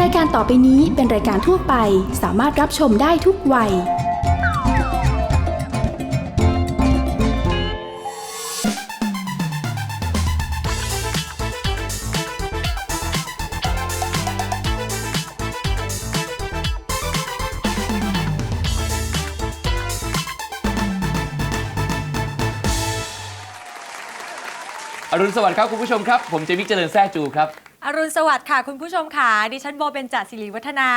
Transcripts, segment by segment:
รายการต่อไปนี้เป็นรายการทั่วไปสามารถรับชมได้ทุกวัย อรุณสวัสดิ์ครับคุณผู้ชมครับ ผมเจมิกเจริญแซ่จูครับ อรุณสวัสดิ์ค่ะ คุณผู้ชมค่ะ ดิฉันโบเบนจัดศิริวัฒนา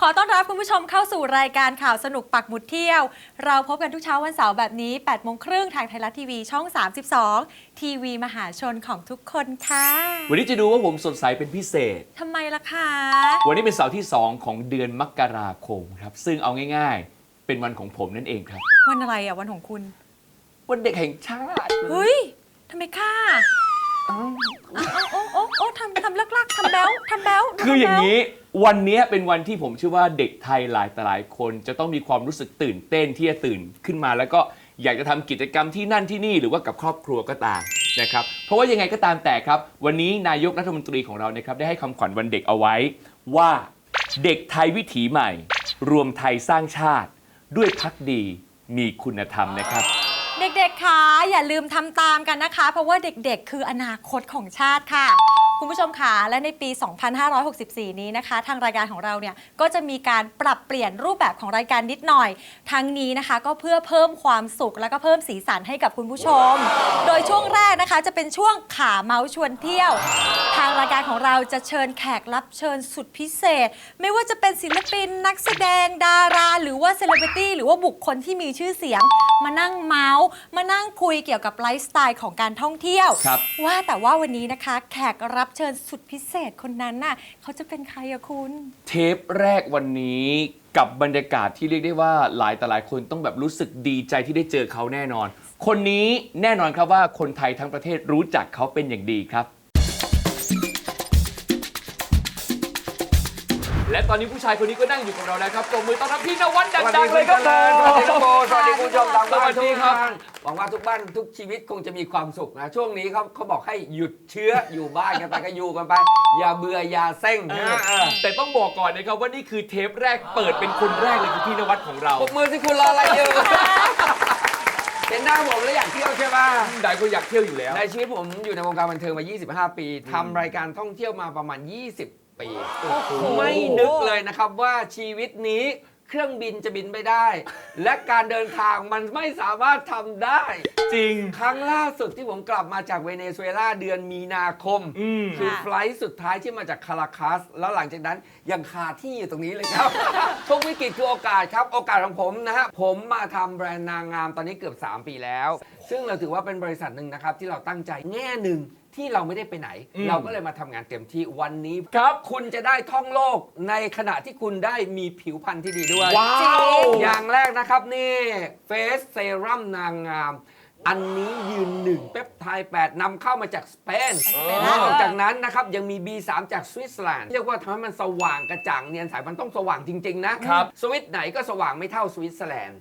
ขอต้อนรับคุณผู้ชมเข้าสู่รายการข่าวสนุกปักหมุดเที่ยว เราพบกันทุกเช้าวันเสาร์แบบนี้8โมงครึ่งทางไทยรัฐทีวีช่อง 32 ทีวีมหาชนของทุกคนค่ะ วันนี้จะดูว่าผมสดใสเป็นพิเศษ ทำไมล่ะคะ วันนี้เป็นเสาร์ที่ 2 ของเดือนมกราคมครับ ซึ่งเอาง่าย ๆ เป็นวันของผมนั่นเองครับ วันอะไรอะ วันของคุณ วันเด็กแห่งชาติ เฮ้ยทำไมค่ะ โอ้โอ้โอ้ทำทำเลิกลักทำแบ้วทำแบ้วคืออย่างนี้ วันนี้เป็นวันที่ผมเชื่อว่าเด็กไทยหลายต่หลายคนจะต้องมีความรู้สึกตื่นเต้นที่จะตื่นขึ้นมา แล้วก็อยากจะทำกิจกรรมที่นั่นที่นี่หรือว่ากับครอบครัวก็ตามนะครับ เพราะว่ายังไงก็ตามแต่ครับ วันนี้นายกรัฐมนตรีของเรานะครับได้ให้คำขวัญวันเด็กเอาไว้ ว่าเด็กไทยวิถีใหม่ รวมไทยสร้างชาติ ด้วยพักดีมีคุณธรรมนะครับ เด็กๆคะอย่าลืมทำตามกันนะคะ เพราะว่าเด็กๆ คืออนาคตของชาติค่ะ คุณผู้ชมคะและในปี 2564 นี้นะคะ ทางรายการของเราเนี่ยก็จะมีการปรับเปลี่ยนรูปแบบของรายการนิดหน่อย ทั้งนี้นะคะก็เพื่อเพิ่มความสุขและก็เพิ่มสีสันให้กับคุณผู้ชม โดยช่วงแรกนะคะจะเป็นช่วงขาเมาส์ชวนเที่ยว ทางรายการของเราจะเชิญแขกรับเชิญสุดพิเศษ ไม่ว่าจะเป็นศิลปินนักแสดงดารา หรือว่าเซเลบริตี้หรือว่าบุคคลที่มีชื่อเสียง มานั่งเมาส์มานั่งคุยเกี่ยวกับไลฟ์สไตล์ของการท่องเที่ยว ครับ ว่าแต่ว่าวันนี้นะคะแขกรับเชิญสุดพิเศษคนนั้นน่ะเขาจะเป็นใครอะคุณ เทปแรกวันนี้กับบรรยากาศที่เรียกได้ว่าหลายแต่หลายคนต้องแบบรู้สึกดีใจที่ได้เจอเขาแน่นอน คนนี้แน่นอนครับว่าคนไทยทั้งประเทศรู้จักเขาเป็นอย่างดีครับ และตอนนี้ผู้ชายคนนี้ก็นั่งอยู่กับเราแล้วครับปรบมือต้อนรับพี่นวัดดังๆเลยครับสวัสดีครับโบสวัสดีคุณผู้ชมทางบ้านสวัสดีครับทุกท่านหวังว่าทุกบ้านทุกชีวิตคงจะมีความสุขนะ ช่วงนี้เขาเขาบอกให้หยุดเชื้ออยู่บ้านกันไปก็อยู่กันไป อย่าเบื่ออย่าเซ็งนะเออแต่ต้องบอกก่อนนะครับว่านี่คือเทปแรกเปิดเป็นคนแรกเลยคือพี่นวัดของเราปรบมือสิคุณรออะไรอยู่เห็นหน้าผมแล้วอยากเที่ยวใช่ป่ะหลายคนอยากเที่ยวอยู่แล้ว ในชีวิตผมอยู่ในวงการบันเทิงมา 25 ปีทำรายการท่องเที่ยวมาประมาณ 20 ปี ไม่นึกเลยนะครับว่าชีวิตนี้เครื่องบินจะบินไม่ได้ และการเดินทางมันไม่สามารถทำได้ จริง ครั้งล่าสุดที่ผมกลับมาจากเวเนซุเอลาเดือนมีนาคม อืม คือค่ะไฟลท์สุดท้ายที่มาจากคาราคัส แล้วหลังจากนั้นยังคาที่อยู่ตรงนี้เลยครับ ทุกวิกฤตคือโอกาสครับ โอกาสของผมนะฮะ ผมมาทำแบรนด์นางงามตอนนี้เกือบ 3 ปีแล้ว ซึ่งเราถือว่าเป็นบริษัทหนึ่งนะครับ ที่เราตั้งใจแง่หนึ่ง ที่เราไม่ได้ไปไหน อืม เราก็เลยมาทำงานเต็มที่วันนี้ครับ คุณจะได้ท่องโลกในขณะที่คุณได้มีผิวพรรณที่ดีด้วย ว้าว อย่างแรกนะครับนี่เฟสเซรั่มนางงาม อันนี้ยืนหนึ่งเปปไทด์8นำเข้ามาจากสเปนสเปนนอกจากนั้นนะครับ ยังมี B3 จากสวิตเซอร์แลนด์เรียกว่าทำให้มันสว่างกระจ่างเนียนใสมันต้องสว่างจริง ๆ นะครับ สวิตไหนก็สว่างไม่เท่าสวิตเซอร์แลนด์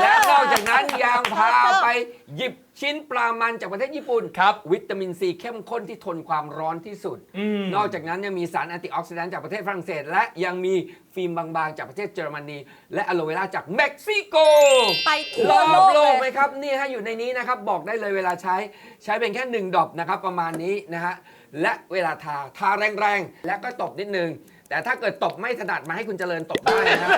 และนอกจากนั้นยังพาไปหยิบ ชิ้นปลามันจากประเทศญี่ปุ่น ครับ วิตามินซีเข้มข้นที่ทนความร้อนที่สุด อืม นอกจากนั้นยังมีสารแอนตี้ออกซิแดนต์จากประเทศฝรั่งเศส และยังมีฟิล์มบางๆ จากประเทศเยอรมนี และอะโลเวราจากเม็กซิโก ไปทั่รวอบโลกโลกเลไหมย ครับนี่ฮะอยู่ในนี้นะครับบอกได้เลยเวลาใช้ใช้เป็นแค่หนึ่งดรอปนะครับประมาณนี้นะฮะและเวลาทาทาแรงๆ และก็ตบนิดนึง แต่ถ้าเกิดตบไม่ถนัดมาให้คุณเจริญตบได้นะฮะ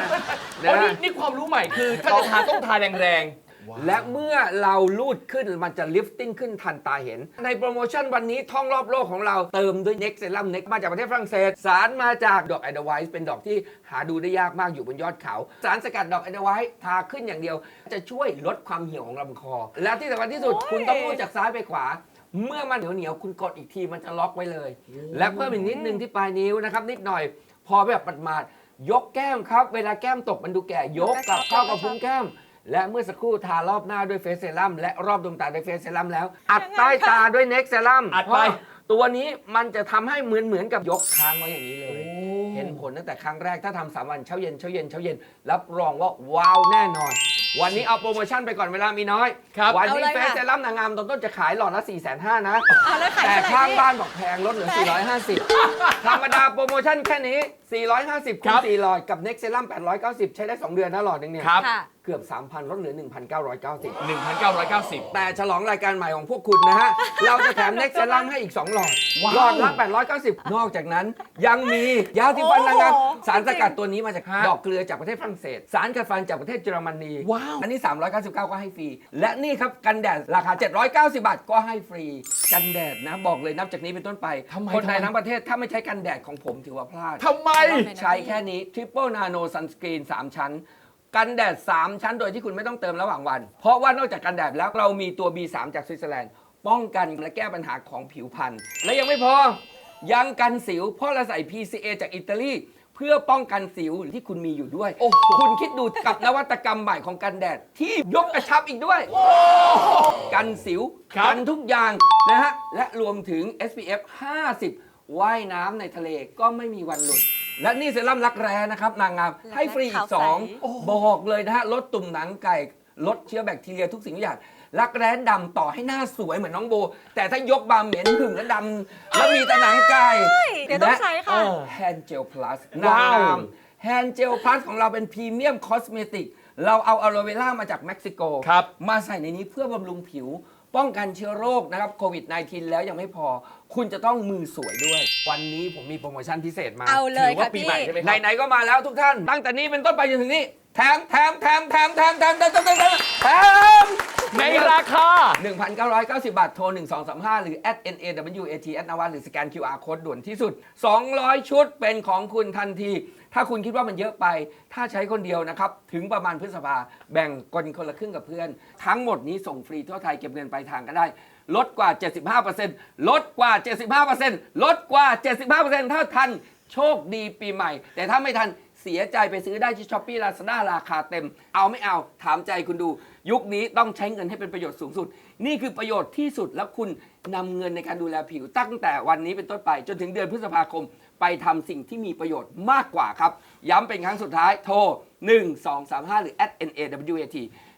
อ๋อนะนี่ฮะ นี่ความรู้ใหม่คือถ้าจะทาต้องทาแรงๆ และเมื่อเราลูดขึ้นมันจะลิฟติ้งขึ้นทันตาเห็น ในโปรโมชั่นวันนี้ท่องรอบโลกของเราเติมด้วยเน็กเซรั่มเน็กมาจากประเทศฝรั่งเศส สารมาจากดอกไอเดไวส์เป็นดอกที่หาดูได้ยากมากอยู่บนยอดเขา สารสกัดดอกไอเดไวส์ทาขึ้นอย่างเดียว จะช่วยลดความเหี่ยวของลำคอ และที่สำคัญที่สุดโอ้ยคุณต้องลูดจากซ้ายไปขวาเมื่อมันเหนียวเหนียวๆคุณกดอีกทีมันจะล็อกไว้เลย และเพิ่มอีกนิดนึงที่ปลายนิ้วนะครับนิดหน่อย พอแบบปัดมาดๆยกแก้มครับ เวลาแก้มตกมันดูแก่ยกกลับเข้ากับพุ้งแก้ม และเมื่อสักครู่ทารอบหน้าด้วยเฟสเซรั่มและรอบดวงตาด้วยเฟสเซรั่มแล้ว อัดใต้ตาด้วยเน็กเซรั่มอัดไปตัวนี้มันจะทำให้เหมือนเหมือนกับยกค้างไว้อย่างนี้เลย เห็นผลตั้งแต่ครั้งแรกถ้าทำสามวันเช้าเย็นเช้าเย็นเช้าเย็น รับรองว่าว้าวแน่นอน วันนี้เอาโปรโมชั่นไปก่อนเวลามีน้อย ครับวันเอานี้เลยเฟสค่ะเซรั่มนางงามตอนต้นจะขายหลอดละ 4 5 0 0 0นะ อะแล้วขายแต่เท่าไหร่ข้างพี่ บ้านบอกแพงลดเหลือ 450 ธรรมดาโปรโมชั่นแค่นี้ 450คูครัณบ4หลอดกับ Next Serum 890 ใช้ได้ 2 เดือนนะหลอดหนึงเนี่ยครับ ค่ะ เกือบ 3,000 ลดเหลือ 1,990 1,990 แต่ฉลองรายการใหม่ของพวกคุณนะฮะ เราจะแถม Next Serum ให้อีก 2 หลอด ว้าว หลอดละ 890 นอกจากนั้น ยังมียาที่ฟันนางงามโอ้โห สารสกัดตัวนี้มาจากฮะดอกเกลือจากประเทศฝรั่งเศส สารกัดฟันจากประเทศเยอรมนี ว้าว อันนี้ 399 ก็ให้ฟรี และนี่ครับ กันแดดราคา 790 บาท ก็ให้ฟรี กันแดดนะ บอกเลยนับจากนี้เป็นต้นไป ทำไมคนไทยทำไม ทั้งประเทศถ้าไม่ใช้กันแดดของผมถือว่าพลาด ทำไมใช้แค่นี้ Triple Nano Sunscreen 3 ชั้น กันแดด 3 ชั้นโดยที่คุณไม่ต้องเติมระหว่างวัน เพราะว่านอกจากกันแดดแล้วเรามีตัว B3 จากสวิตเซอร์แลนด์ ป้องกันและแก้ปัญหาของผิวพรรณและยังไม่พอ ยังกันสิวเพราะเราใส่ PCA จากอิตาลีเพื่อป้องกันสิวที่คุณมีอยู่ด้วย โอ้โหคุณคิดดูกับนวัตกรรมใหม่ของกันแดด ที่ยกกระชับอีกด้วย กันสิวครับกันทุกอย่างนะฮะ และรวมถึง SPF 50 ว่ายน้ำในทะเลก็ไม่มีวันหลุด และนี่เซรั่มรักแร้นะครับ นางงามรักแร้ให้ฟรีอีขาวกใส2บอกเลยนะฮะลดตุ่มหนังไก่ลดเชื้อแบคทีเรียทุกสิ่งทุกอย่างรักแร้ดำต่อให้หน้าสวยเหมือนน้องโบ แต่ถ้ายกบาเหม็นหึงและดำแล้วมีแต่หนังไก่เดี๋ยวต้องใช้ค่ะแฮนเจลพลัสนางว้าวงามแฮนเจลพลัสของเราเป็นพรีเมียมคอสเมติก เราเอาอะโลเวล่ามาจากเม็กซิโก ครับมาใส่ในนี้เพื่อบำรุงผิว ป้องกันเชื้อโรคนะครับโควิด -19 แล้วยังไม่พอ คุณจะต้องมือสวยด้วย วันนี้ผมมีโปรโมชั่นพิเศษมาเอาเลยถือว่าค่ะปีพี่ ใหม่ใช่ไหมครับไหนๆก็มาแล้วทุกท่าน ตั้งแต่นี้เป็นต้นไปจนถึงนี้แถมแถมแถมแถมแถมแถมแถมแถมแถมแถมแถม ในราคา 1,990 บาท โทร 1235 หรือ at nawat at นวัดหรือสแกน QR code ด่วนที่สุด 200 ชุดเป็นของคุณทันที ถ้าคุณคิดว่ามันเยอะไป ถ้าใช้คนเดียวนะครับ ถึงประมาณพฤษภาแบ่งกันคนละครึ่งกับเพื่อน ทั้งหมดนี้ส่งฟรีทั่วไทยเก็บเงินปลายทางก็ได้ ลดกว่า 75%ลดกว่า 75%ลดกว่า 75%ถ้าทันโชคดีปีใหม่ แต่ถ้าไม่ทันเสียใจไปซื้อได้ที่ช้อปปี้ลาซาด้าราคาเต็ม เอาไม่เอาถามใจคุณดู ยุคนี้ต้องใช้เงินให้เป็นประโยชน์สูงสุด นี่คือประโยชน์ที่สุดแล้วคุณนำเงินในการดูแลผิวตั้งแต่วันนี้เป็นต้นไป จนถึงเดือนพฤษภาคม ไปทำสิ่งที่มีประโยชน์มากกว่าครับ ย้ำเป็นครั้งสุดท้ายโทร 1 2 3 5 หรือ at nawat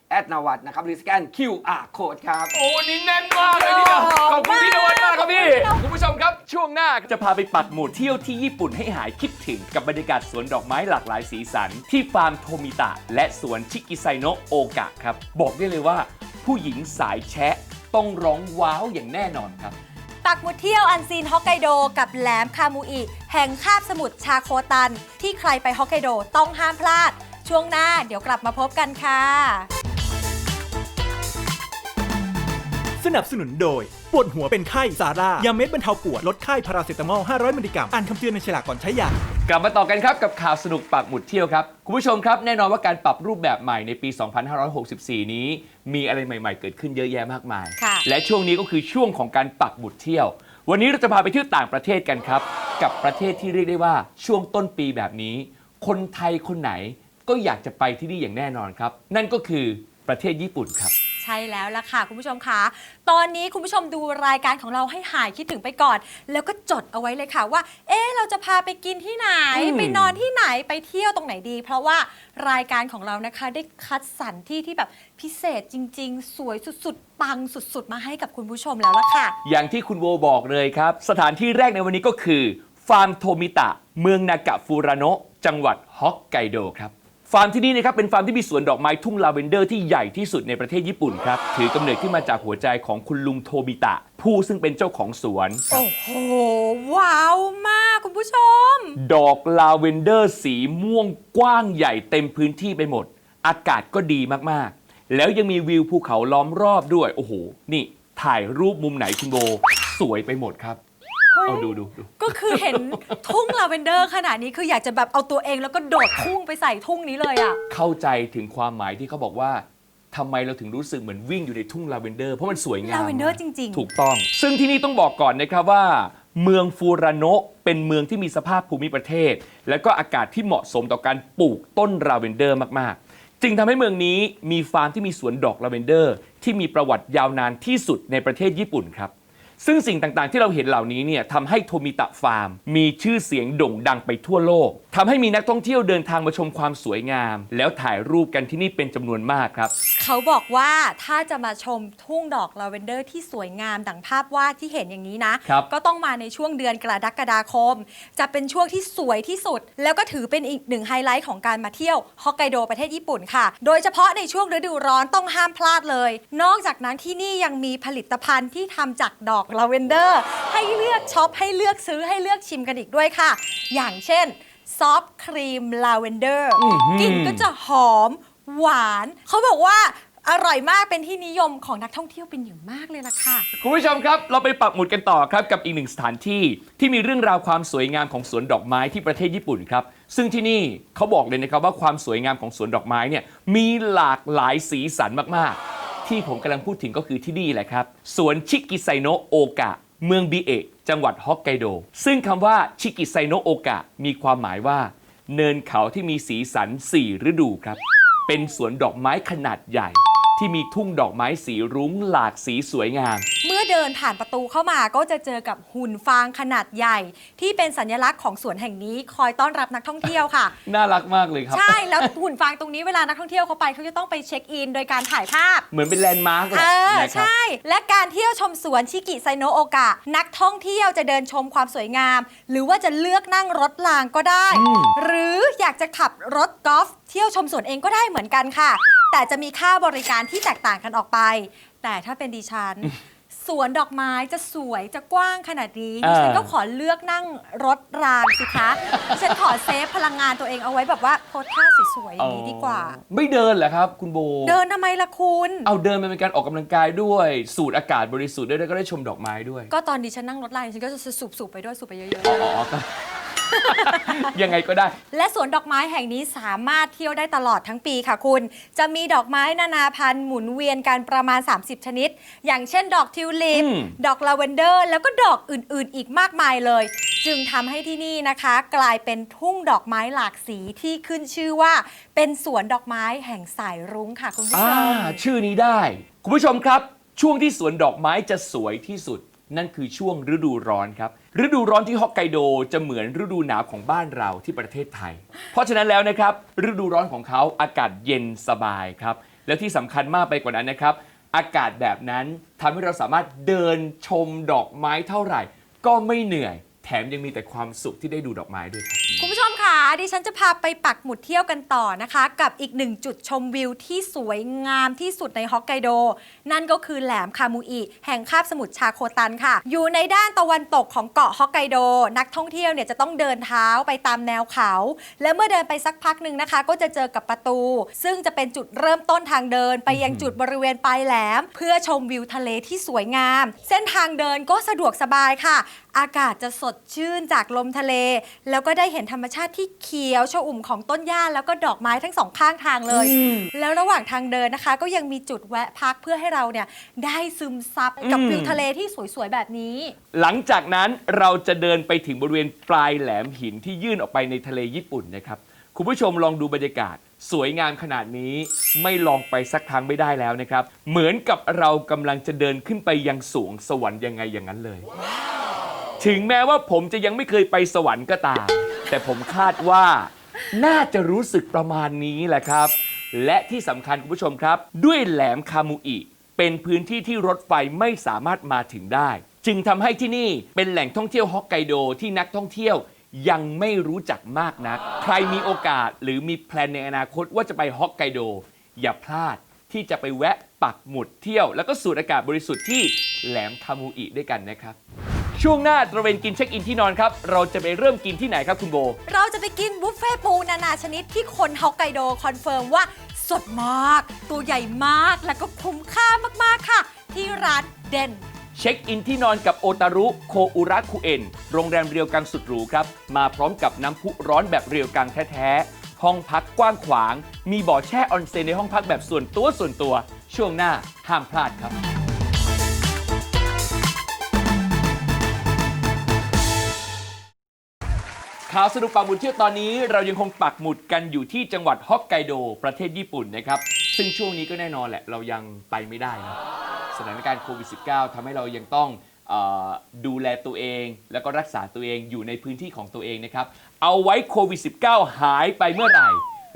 แอดนวัดนะครับหรือสแกน QR code ครับ โอ้วันนี้แน่นมากเลยทีเดียวขอบคุณพี่นวัดมากครับพี่ คุณผู้ชมครับช่วงหน้าจะพาไปปักหมุดเที่ยวที่ญี่ปุ่นให้หายคิดถึงกับบรรยากาศสวนดอกไม้หลากหลายสีสัน ที่ฟาร์มโทมิตะ และสวนชิกิไซโนะโอกะครับ บอกได้เลยว่า ผู้หญิงสายแชะต้องร้องว้าวอย่างแน่นอนครับ ปักหมุดเที่ยวอันซีนฮอกไกโดกับแหลมคามูอิ แห่งคาบสมุทรชาโคตัน ที่ใครไปฮอกไกโดต้องห้ามพลาด ช่วงหน้าเดี๋ยวกลับมาพบกันค่ะ สนับสนุนโดย ปวดหัวเป็นไข้ซาร่ายาเม็ดบรรเทาปวดลดไข้พาราเซตามอล 500 มิลลิกรัมอ่านคำเตือนในฉลากก่อนใช้ยา กลับมาต่อกันครับกับข่าวสนุกปักหมุดเที่ยวครับ คุณผู้ชมครับแน่นอนว่าการปรับรูปแบบใหม่ในปี 2564 นี้ มีอะไรใหม่ๆ เกิดขึ้นเยอะแยะมากมาย ค่ะและช่วงนี้ก็คือช่วงของการปักหมุดเที่ยว วันนี้เราจะพาไปเที่ยวต่างประเทศกันครับ กับประเทศที่เรียกได้ว่าช่วงต้นปีแบบนี้ คนไทยคนไหนก็อยากจะไปที่นี่อย่างแน่นอนครับ นั่นก็คือประเทศญี่ปุ่นครับใช่แล้วล่ะค่ะ คุณผู้ชมคะตอนนี้คุณผู้ชมดูรายการของเราให้หายคิดถึงไปก่อน แล้วก็จดเอาไว้เลยค่ะว่า เอ๊ะเราจะพาไปกินที่ไหน อืม ไปนอนที่ไหนไปเที่ยวตรงไหนดี เพราะว่ารายการของเรานะคะได้คัดสรรที่ที่แบบพิเศษจริง ๆ สวยสุดๆปังสุด ๆ มาให้กับคุณผู้ชมแล้วล่ะค่ะ อย่างที่คุณโวบอกเลยครับ สถานที่แรกในวันนี้ก็คือ ฟาร์มโทมิตะ เมืองนากะฟูราโนะจังหวัดฮอกไกโดครับ ฟาร์มที่นี่นะครับเป็นฟาร์มที่มีสวนดอกไม้ทุ่งลาเวนเดอร์ที่ใหญ่ที่สุดในประเทศญี่ปุ่นครับ ถือกำเนิดขึ้นมาจากหัวใจของคุณลุงโทมิตะ ผู้ซึ่งเป็นเจ้าของสวน โอ้โห ว้าวมากคุณผู้ชม ดอกลาเวนเดอร์สีม่วงกว้างใหญ่เต็มพื้นที่ไปหมด อากาศก็ดีมากๆ แล้วยังมีวิวภูเขาล้อมรอบด้วย โอ้โห นี่ถ่ายรูปมุมไหนคุณโบ สวยไปหมดครับ เอาดูดูดูก็คือเห็นทุ่งลาเวนเดอร์ขนาดนี้คืออยากจะแบบเอาตัวเองแล้วก็โดดทุ่งไปใส่ทุ่งนี้เลยอะ เข้าใจถึงความหมายที่เขาบอกว่าทำไมเราถึงรู้สึกเหมือนวิ่งอยู่ในทุ่งลาเวนเดอร์เพราะมันสวยงามลาเวนเดอร์จริง ๆ ถูกต้อง ซึ่งที่นี่ต้องบอกก่อนนะครับว่า เมืองฟูรานโนะเป็นเมืองที่มีสภาพภูมิประเทศ และก็อากาศที่เหมาะสมต่อการปลูกต้นลาเวนเดอร์มากๆ จึงทำให้เมืองนี้มีฟาร์มที่มีสวนดอกลาเวนเดอร์ ที่มีประวัติยาวนานที่สุดในประเทศญี่ปุ่นครับ ซึ่งสิ่งต่างๆ ที่เราเห็นเหล่านี้เนี่ยทำให้โทมิตะฟาร์ม มีชื่อเสียงโด่งดังไปทั่วโลกทำให้มีนักท่องเที่ยวเดินทางมาชมความสวยงาม แล้วถ่ายรูปกันที่นี่เป็นจำนวนมากครับ เขาบอกว่าถ้าจะมาชมทุ่งดอกลาเวนเดอร์ที่สวยงามดังภาพวาดที่เห็นอย่างนี้นะ ครับ ก็ต้องมาในช่วงเดือนกรกฎาคม จะเป็นช่วงที่สวยที่สุด แล้วก็ถือเป็นอีกหนึ่งไฮไลท์ของการมาเที่ยวฮอกไกโดประเทศญี่ปุ่นค่ะ โดยเฉพาะในช่วงฤดูร้อนต้องห้ามพลาดเลย นอกจากนั้นที่นี่ยังมีผลิตภัณฑ์ที่ทำจากดอกลาเวนเดอร์ ให้เลือกช็อปให้เลือกซื้อให้เลือกชิมกันอีกด้วยค่ะ อย่างเช่นซอฟต์ครีมลาเวนเดอร์อื้อหือกลิ่นก็จะหอมหวาน เขาบอกว่าอร่อยมากเป็นที่นิยมของนักท่องเที่ยวเป็นอย่างมากเลยล่ะค่ะ คุณผู้ชมครับ เราไปปักหมุดกันต่อครับกับอีกหนึ่งสถานที่ที่มีเรื่องราวความสวยงามของสวนดอกไม้ที่ประเทศญี่ปุ่นครับ ซึ่งที่นี่เขาบอกเลยนะครับว่าความสวยงามของสวนดอกไม้เนี่ยมีหลากหลายสีสันมากๆ ที่ผมกำลังพูดถึงก็คือที่นี่แหละครับ สวนชิกิไซโนะโอกะ เมืองบีเอะจังหวัดฮอกไกโด ซึ่งคำว่าชิกิไซโนะโอกะมีความหมายว่า เนินเขาที่มีสีสัน 4 ฤดูครับ เป็นสวนดอกไม้ขนาดใหญ่ ที่มีทุ่งดอกไม้สีรุ้งหลากสีสวยงาม เดินผ่านประตูเข้ามาก็จะเจอกับหุ่นฟางขนาดใหญ่ ที่เป็นสัญลักษณ์ของสวนแห่งนี้คอยต้อนรับนักท่องเที่ยวค่ะ น่ารักมากเลยครับ ใช่แล้วหุ่นฟางตรงนี้เวลานักท่องเที่ยวเขาไปเขาจะต้องไปเช็คอิน โดยการถ่ายภาพ เหมือนเป็นแลนด์มาร์กเลยเออนะครับใช่ และการเที่ยวชมสวนชิกิไซโนะโอกะ นักท่องเที่ยวจะเดินชมความสวยงาม หรือว่าจะเลือกนั่งรถรางก็ได้ หรืออยากจะขับรถกอล์ฟเที่ยวชมสวนเองก็ได้เหมือนกันค่ะ แต่จะมีค่าบริการที่แตกต่างกันออกไป แต่ถ้าเป็นดิฉัน สวนดอกไม้จะสวยจะกว้างขนาดนี้ดิฉันก็ขอเลือกนั่งรถรางสิคะดิฉันขอเซฟพลังงานตัวเองเอาไว้แบบว่าโพสท่าสวยๆอย่างนี้ดีกว่า ไม่เดินเหรอครับ คุณโบ เดินทำไมล่ะคุณ เอาเดินมันเป็นการออกกำลังกายด้วย สูดอากาศบริสุทธิ์ด้วยแล้วก็ได้ชมดอกไม้ด้วย ก็ตอนดิฉันนั่งรถไลน์ฉันก็จะสูบๆไปด้วยสูบไปเยอะอ๋อก็ ยังไงก็ได้ๆและสวนดอกไม้แห่งนี้สามารถเที่ยวได้ตลอดทั้งปีค่ะคุณ จะมีดอกไม้นานาพันธุ์หมุนเวียนกันประมาณ 30 ชนิด อย่างเช่นดอกทิวลิป อืม ดอกลาเวนเดอร์ แล้วก็ดอกอื่นๆ อีกมากมายเลย จึงทำให้ที่นี่นะคะ กลายเป็นทุ่งดอกไม้หลากสีที่ขึ้นชื่อว่า เป็นสวนดอกไม้แห่งสายรุ้งค่ะคุณผู้ชอ่ามชื่อนี้ได้ คุณผู้ชมครับ ช่วงที่สวนดอกไม้จะสวยที่สุด นั่นคือช่วงฤดูร้อนครับ ฤดูร้อนที่ฮอกไกโดจะเหมือนฤดูหนาวของบ้านเราที่ประเทศไทย เพราะฉะนั้นแล้วนะครับ ฤดูร้อนของเขาอากาศเย็นสบายครับ แล้วที่สำคัญมากไปกว่านั้นนะครับ อากาศแบบนั้นทำให้เราสามารถเดินชมดอกไม้เท่าไหร่ ก็ไม่เหนื่อย แถมยังมีแต่ความสุขที่ได้ดูดอกไม้ด้วยครับคุณผู้ช ดิฉันจะพาไปปักหมุดเที่ยวกันต่อนะคะ กับอีกหนึ่งจุดชมวิวที่สวยงามที่สุดในฮอกไกโด นั่นก็คือแหลมคามูอิแห่งคาบสมุทรชาโคตันค่ะ อยู่ในด้านตะวันตกของเกาะฮอกไกโด นักท่องเที่ยวเนี่ยจะต้องเดินเท้าไปตามแนวเขา และเมื่อเดินไปสักพักหนึ่งนะคะ ก็จะเจอกับประตู ซึ่งจะเป็นจุดเริ่มต้นทางเดินไปยังจุดบริเวณปลายแหลม เพื่อชมวิวทะเลที่สวยงาม เส้นทางเดินก็สะดวกสบายค่ะ อากาศจะสดชื่นจากลมทะเล แล้วก็ได้เห็นธรรมชาติที่เขียวชอุ่มของต้นหญ้าแล้วก็ดอกไม้ทั้งสองข้างทางเลย แล้วระหว่างทางเดินนะคะ ก็ยังมีจุดแวะพักเพื่อให้เราเนี่ยได้ซึมซับกับอืมวิวทะเลที่สวยๆแบบนี้ หลังจากนั้นเราจะเดินไปถึงบริเวณปลายแหลมหินที่ยื่นออกไปในทะเลญี่ปุ่นนะครับคุณผู้ชมลองดูบรรยากาศ สวยงามขนาดนี้ไม่ลองไปสักครั้งไม่ได้แล้วนะครับ เหมือนกับเรากำลังจะเดินขึ้นไปยังสวงสวรรค์ยังไงอย่างนั้นเลย ถึงแม้ว่าผมจะยังไม่เคยไปสวรรค์ก็ตาม แต่ผมคาดว่าน่าจะรู้สึกประมาณนี้แหละครับ และที่สำคัญคุณผู้ชมครับ ด้วยแหลมคามูอิ เป็นพื้นที่ที่รถไฟไม่สามารถมาถึงได้ จึงทำให้ที่นี่เป็นแหล่งท่องเที่ยวฮอกไกโดที่นักท่องเที่ยว ยังไม่รู้จักมากนัก ใครมีโอกาสหรือมีแพลนในอนาคตว่าจะไปฮอกไกโด อย่าพลาดที่จะไปแวะปักหมุดเที่ยว แล้วก็สูดอากาศบริสุทธิ์ที่แหลมคามูอิด้วยกันนะครับ ช่วงหน้าตระเวนกินเช็คอินที่นอนครับ เราจะไปเริ่มกินที่ไหนครับคุณโบ เราจะไปกินบุฟเฟ่ปูนานาชนิดที่คนฮอกไกโดคอนเฟิร์มว่าสดมาก ตัวใหญ่มากแล้วก็คุ้มค่ามากๆค่ะ ที่ร้านเด่น เช็คอินที่นอนกับโอตารุโคอุระคุเอ็นโรงแรมเรียวกังสุดหรูครับ มาพร้อมกับน้ำพุร้อนแบบเรียวกังแท้ๆ ห้องพักกว้างขวาง มีบ่อแช่ออนเซนในห้องพักแบบส่วนตัวส่วนตัว ช่วงหน้าห้ามพลาดครับ ข่าวสนุกปักหมุดเที่ยวตอนนี้ เรายังคงปักหมุดกันอยู่ที่จังหวัดฮอกไกโด ประเทศญี่ปุ่นนะครับ ซึ่งช่วงนี้ก็แน่นอนแหละ เรายังไปไม่ได้นะสถานการณ์โควิด -19 ทำให้เรายังต้องเอ่อดูแลตัวเอง แล้วก็รักษาตัวเองอยู่ในพื้นที่ของตัวเองนะครับ เอาไว้โควิด -19 หายไปเมื่อไหร่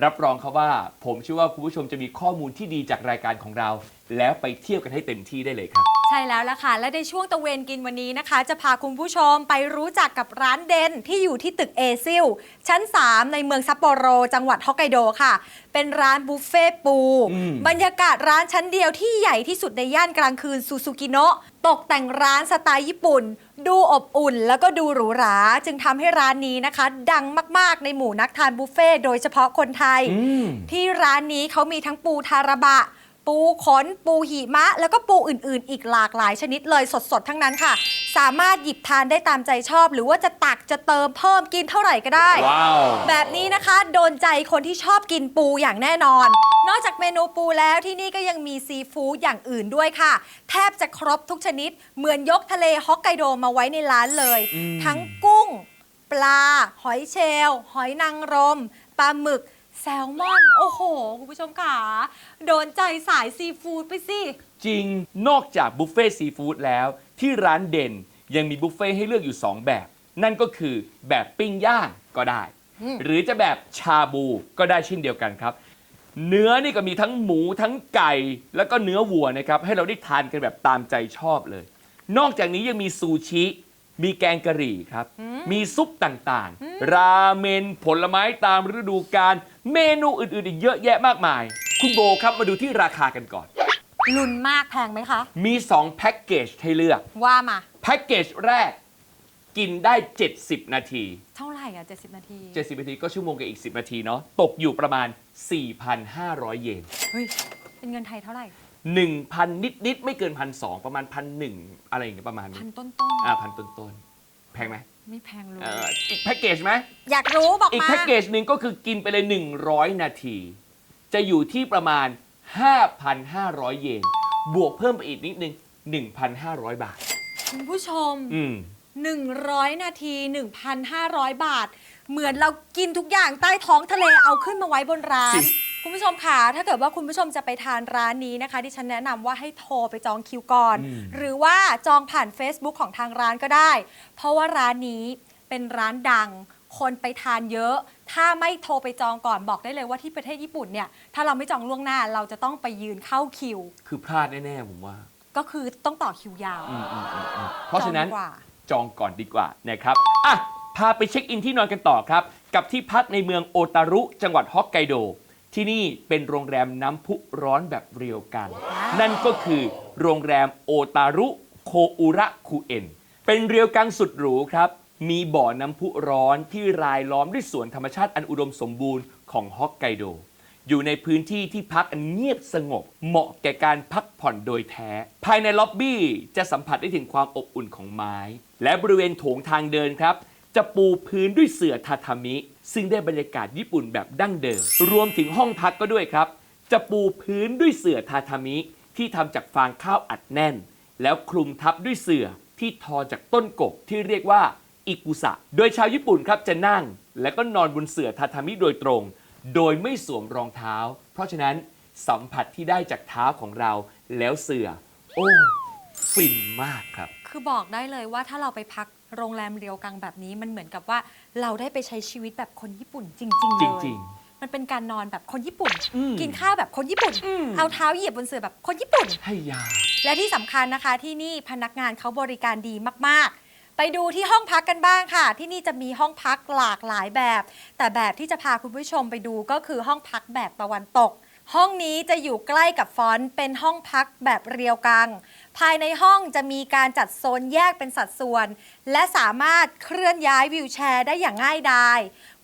รับรองครับว่า ผมเชื่อว่าคุณผู้ชมจะมีข้อมูลที่ดีจากรายการของเรา แล้วไปเที่ยวกันให้เต็มที่ได้เลยครับ ใช่แล้วล่ะค่ะ และในช่วงตะเวนกินวันนี้นะคะ จะพาคุณผู้ชมไปรู้จักกับร้านเด่นที่อยู่ที่ตึกเอซิลชั้น 3 ในเมืองซัปโปโร จังหวัดฮอกไกโดค่ะ เป็นร้านบุฟเฟ่ต์ปู อืม บรรยากาศร้านชั้นเดียวที่ใหญ่ที่สุดในย่านกลางคืนซูซูกิโนะตกแต่งร้านสไตล์ญี่ปุ่น ดูอบอุ่นแล้วก็ดูหรูหรา จึงทำให้ร้านนี้นะคะ ดังมากๆในหมู่นักทานบุฟเฟ่ต์โดยเฉพาะคนไทยอืมที่ร้านนี้เขามีทั้งปูทาราบะ ปูขน ปูหิมะ แล้วก็ปูอื่นๆ อีกหลากหลายชนิดเลยสดๆ ทั้งนั้นค่ะ สามารถหยิบทานได้ตามใจชอบ หรือว่าจะตักจะเติมเพิ่มกินเท่าไหร่ก็ได้ ว้าว แบบนี้นะคะโดนใจคนที่ชอบกินปูอย่างแน่นอน นอกจากเมนูปูแล้วที่นี่ก็ยังมีซีฟู้ดอย่างอื่นด้วยค่ะ แทบจะครบทุกชนิด เหมือนยกทะเลฮอกไกโดมาไว้ในร้านเลยอืมทั้งกุ้ง ปลา หอยเชลล์หอยนางรม ปลาหมึก แซลมอน โอ้โห คุณผู้ชมค่ะโดนใจสายซีฟู้ดไปสิ จริงนอกจากบุฟเฟ่ซีฟู้ดแล้ว ที่ร้านเด่นยังมีบุฟเฟ่ให้เลือกอยู่ 2 แบบ นั่นก็คือแบบปิ้งย่างก็ได้ อืม หรือจะแบบชาบูก็ได้เช่นเดียวกันครับ เนื้อนี่ก็มีทั้งหมูทั้งไก่ แล้วก็เนื้อวัวนะครับ ให้เราได้ทานกันแบบตามใจชอบเลย นอกจากนี้ยังมีซูชิ มีแกงกะหรี่ครับ มีซุปต่างๆ ราเมนผลไม้ตามฤดูกาล เมนูอื่นๆอีกเยอะแยะมากมาย คุณโบครับมาดูที่ราคากันก่อน ลุนมากแพงไหมคะ มี 2 แพ็กเกจให้เลือก ว่ามา แพ็กเกจแรก กินได้ 70 นาที เท่าไหร่อะ 70 นาที 70 นาทีก็ชั่วโมงกับอีก 10 นาทีเนาะตกอยู่ประมาณ 4,500 เยน เฮ้ย เป็นเงินไทยเท่าไหร่ 1,000 นิด ๆ ไม่เกินพันสประมาณพันหนึ่งอะไรอย่างเงี้ยประมาณนี้พันต้นอ่าพันต้น ๆ แพงไหมๆ ไม่แพงเลย เอ่ออีกแพ็กเกจไหม อยากรู้บอกอีกมาแพ็กเกจหนึ่งก็คือกินไปเลย 100 นาที จะอยู่ที่ประมาณ 5,500 เยน บวกเพิ่มไปอีกนิดนึง 1,500 บาท คุณผู้ชม อืม 100 นาที 1,500 บาท เหมือนเรากินทุกอย่างใต้ท้องทะเลเอาขึ้นมาไว้บนร้านจริง คุณผู้ชมค่ะถ้าเกิดว่าคุณผู้ชมจะไปทานร้านนี้นะคะที่ฉันแนะนำว่าให้โทรไปจองคิวก่อนหรือว่าจองผ่าน Facebook ของทางร้านก็ได้ เพราะว่าร้านนี้เป็นร้านดัง คนไปทานเยอะ ถ้าไม่โทรไปจองก่อนบอกได้เลยว่าที่ประเทศญี่ปุ่นเนี่ยถ้าเราไม่จองล่วงหน้าเราจะต้องไปยืนเข้าคิว คือพลาดแน่ ๆ ผมว่าก็คือต้องต่อคิวยาวอืมอืมอืมอืมเพราะฉะนั้นจองดีกว่า จองก่อนดีกว่านะครับอะพาไปเช็คอินที่นอนกันต่อครับ กับที่พักในเมืองโอตารุ จังหวัดฮอกไกโด ที่นี่เป็นโรงแรมน้ำพุร้อนแบบเรียวกัน นั่นก็คือโรงแรมโอตารุโคอุระคูเอ็น เป็นเรียวกังสุดหรูครับ มีบ่อน้ำพุร้อนที่รายล้อมด้วยสวนธรรมชาติอันอุดมสมบูรณ์ของฮอกไกโด อยู่ในพื้นที่ที่พักอันเงียบสงบ เหมาะแก่การพักผ่อนโดยแท้ ภายในล็อบบี้จะสัมผัสได้ถึงความอบอุ่นของไม้ และบริเวณโถงทางเดินครับ จะปูพื้นด้วยเสื่อทาทามิ ซึ่งได้บรรยากาศญี่ปุ่นแบบดั้งเดิม รวมถึงห้องพักก็ด้วยครับ จะปูพื้นด้วยเสื่อทาทามิ ที่ทำจากฟางข้าวอัดแน่น แล้วคลุมทับด้วยเสื่อที่ทอจากต้นกกที่เรียกว่าอิกุสะ โดยชาวญี่ปุ่นครับจะนั่ง แล้วก็นอนบนเสื่อทาทามิโดยตรง โดยไม่สวมรองเท้า เพราะฉะนั้นสัมผัสที่ได้จากเท้าของเราแล้วเสื่อ โอ้ ฟินมากครับ คือบอกได้เลยว่าถ้าเราไปพัก โรงแรมเรียวกังแบบนี้มันเหมือนกับว่าเราได้ไปใช้ชีวิตแบบคนญี่ปุ่นจริงๆเลยจริง มันเป็นการนอนแบบคนญี่ปุ่น อืม กินข้าวแบบคนญี่ปุ่นอืมเอาเท้าเหยียบบนเสื่อแบบคนญี่ปุ่นให้ยา และที่สำคัญนะคะที่นี่พนักงานเขาบริการดีมาก ๆ ไปดูที่ห้องพักกันบ้างค่ะ ที่นี่จะมีห้องพักหลากหลายแบบ แต่แบบที่จะพาคุณผู้ชมไปดูก็คือห้องพักแบบตะวันตก ห้องนี้จะอยู่ใกล้กับฟอนต์เป็นห้องพักแบบเรียวกัง ภายในห้องจะมีการจัดโซนแยกเป็นสัดส่วน และสามารถเคลื่อนย้ายวิวแชร์ได้อย่างง่ายดาย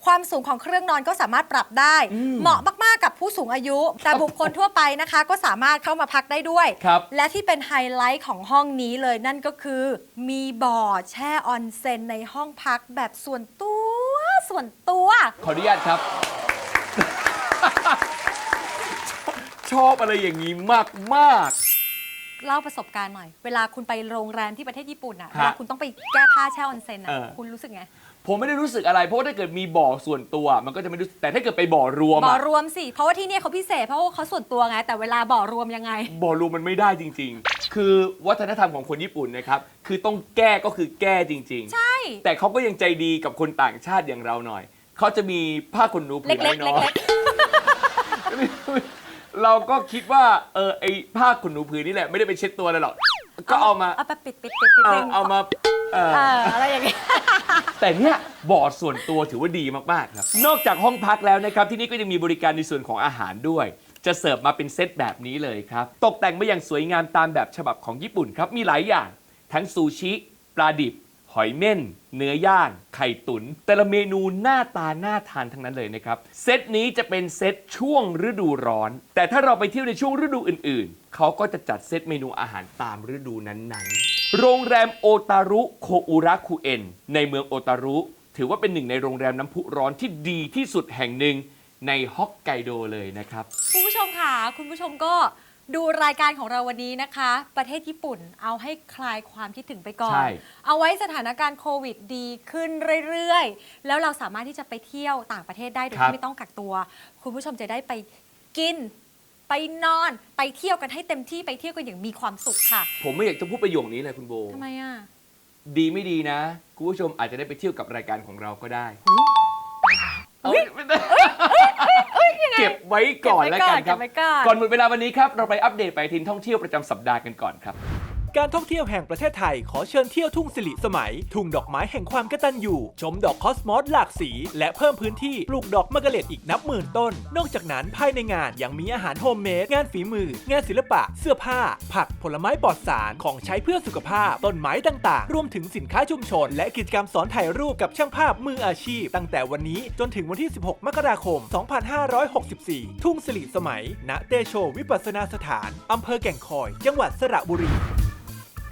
ความสูงของเครื่องนอนก็สามารถปรับได้ เหมาะมาก ๆ กับผู้สูงอายุ แต่บุคคลทั่วไปนะคะ ก็สามารถเข้ามาพักได้ด้วย ครับ และที่เป็นไฮไลท์ของห้องนี้เลยนั่นก็คือ มีบ่อแช่ออนเซ็นในห้องพักแบบส่วนตัว ส่วนตัว ขออนุญาตครับ ชอบอะไรอย่างนี้มากมาก เล่าประสบการณ์หน่อย เวลาคุณไปโรงแรมที่ประเทศญี่ปุ่นอะฮะเวลาคุณต้องไปแก้ผ้าแช่ออนเซ็นอะเออ คุณรู้สึกไงๆผมไม่ได้รู้สึกอะไร เพราะว่าถ้าเกิดมีบ่อส่วนตัว มันก็จะไม่รู้สึกแต่ถ้าเกิดไปบ่อรวมบ่ออะรวมสิ เพราะว่าที่เนี่ยเขาพิเศษ เพราะว่าเขาส่วนตัวไง แต่เวลาบ่อรวมยังไง บ่อรวมมันไม่ได้จริงคือวัฒนธรรมของคนญี่ปุ่นนะครับ คือต้องแก้ก็คือแก้จริง ๆ ใช่ แต่เขาก็ยังใจดีกับคนต่างชาติอย่างเราหน่อย เขาจะมีผ้าขนหนูผืเล็นกๆเล็กน้อยๆ เราก็คิดว่าเออไอผ้าขนหนูผืนนี่แหละไม่ได้ไปเช็ดตัวเลยหรอกก็เอามาเอาไปปิดปิดปิดปิดเอานึงเอามาเออเอออะไรอย่างเงี้ย แต่เนี่ยบอร์ดส่วนตัวถือว่าดีมากๆครับนอกจากห้องพักแล้วนะครับที่นี่ก็ยังมีบริการในส่วนของอาหารด้วย จะเสิร์ฟมาเป็นเซตแบบนี้เลยครับ ตกแต่งมาอย่างสวยงามตามแบบฉบับของญี่ปุ่นครับมีหลายอย่าง ทั้งซูชิปลาดิบ หอยเม่น เนื้อย่าง ไข่ตุน แต่ละเมนูหน้าตาน่าทานทั้งนั้นเลยนะครับ เซตนี้จะเป็นเซตช่วงฤดูร้อน แต่ถ้าเราไปเที่ยวในช่วงฤดูอื่นๆ เขาก็จะจัดเซตเมนูอาหารตามฤดูนั้นๆ โรงแรมโอตารุโคอุระคุเอ็นในเมืองโอตารุ ถือว่าเป็นหนึ่งในโรงแรมน้ำพุร้อนที่ดีที่สุดแห่งหนึ่งในฮอกไกโดเลยนะครับ คุณผู้ชมค่ะ คุณผู้ชมก็ ดูรายการของเราวันนี้นะคะ ประเทศญี่ปุ่นเอาให้คลายความคิดถึงไปก่อน ใช่ เอาไว้สถานการณ์โควิดดีขึ้นเรื่อยๆ แล้วเราสามารถที่จะไปเที่ยวต่างประเทศได้โดยครับ ที่ไม่ต้องกักตัว คุณผู้ชมจะได้ไปกิน ไปนอน ไปเที่ยวกันให้เต็มที่ไปเที่ยวกันอย่างมีความสุขค่ะผมไม่อยากจะพูดประโยคนี้เลยคุณโบ ทำไมอะดีไม่ดีนะ คุณผู้ชมอาจจะได้ไปเที่ยวกับรายการของเราก็ได้ เอาไม่ได้ เก็บไว้ก่อนแล้วกันครับ เก็บไว้ก่อน ก่อนหมดเวลาวันนี้ครับ เราไปอัปเดตไปทินท่องเที่ยวประจำสัปดาห์กันก่อนครับ การท่องเที่ยวแห่งประเทศไทยขอเชิญเที่ยวทุ่งสิริสมัย ทุ่งดอกไม้แห่งความกตัญญูชมดอกคอสมอสหลากสี และเพิ่มพื้นที่ปลูกดอกมะกะเล็ดอีกนับหมื่นต้น นอกจากนั้นภายในงานยังมีอาหารโฮมเมดงานฝีมือ งานศิลปะ เสื้อผ้า ผักผลไม้ปลอดสารของใช้เพื่อสุขภาพ ต้นไม้ต่างๆ รวมถึงสินค้าชุมชน และกิจกรรมสอนถ่ายรูปกับช่างภาพมืออาชีพ ตั้งแต่วันนี้จนถึงวันที่ 16 มกราคม 2564 ทุ่งสิริสมัย ณเตโชวิปัสสนาสถานอำเภอแก่งคอย จังหวัดสระบุรี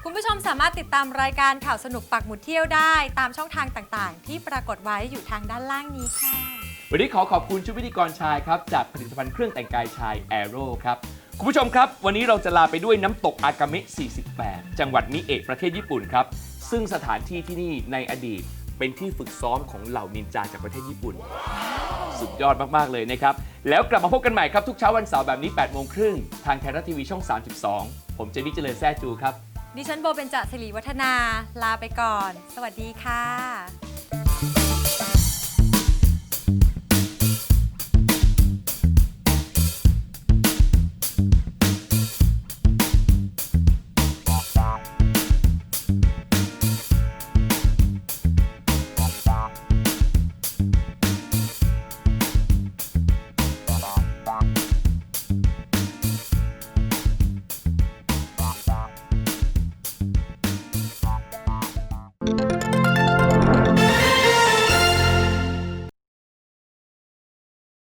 คุณผู้ชมสามารถติดตามรายการข่าวสนุกปักหมุดเที่ยวได้ ตามช่องทางต่างๆ ที่ปรากฏไว้อยู่ทางด้านล่างนี้ค่ะ วันนี้ขอขอบคุณชุดพิธีกรชายครับ จากผลิตภัณฑ์เครื่องแต่งกายชายแอโร่ครับ คุณผู้ชมครับ วันนี้เราจะลาไปด้วยน้ำตกอากาเมะ 48 จังหวัดมิเอะประเทศญี่ปุ่นครับ ซึ่งสถานที่ที่นี่ในอดีตเป็นที่ฝึกซ้อมของเหล่านินจาจากประเทศญี่ปุ่น สุดยอดมาก ๆ เลยนะครับ แล้วกลับมาพบกันใหม่ครับ ทุกเช้าวันเสาร์แบบนี้8โมงครึ่งทางไทยรัฐทีวีช่อง 32 ผมเจนนี่เจริญแซ่จูครับ ดิฉันโบเป็นจ่าสิริวัฒนา ลาไปก่อน สวัสดีค่ะ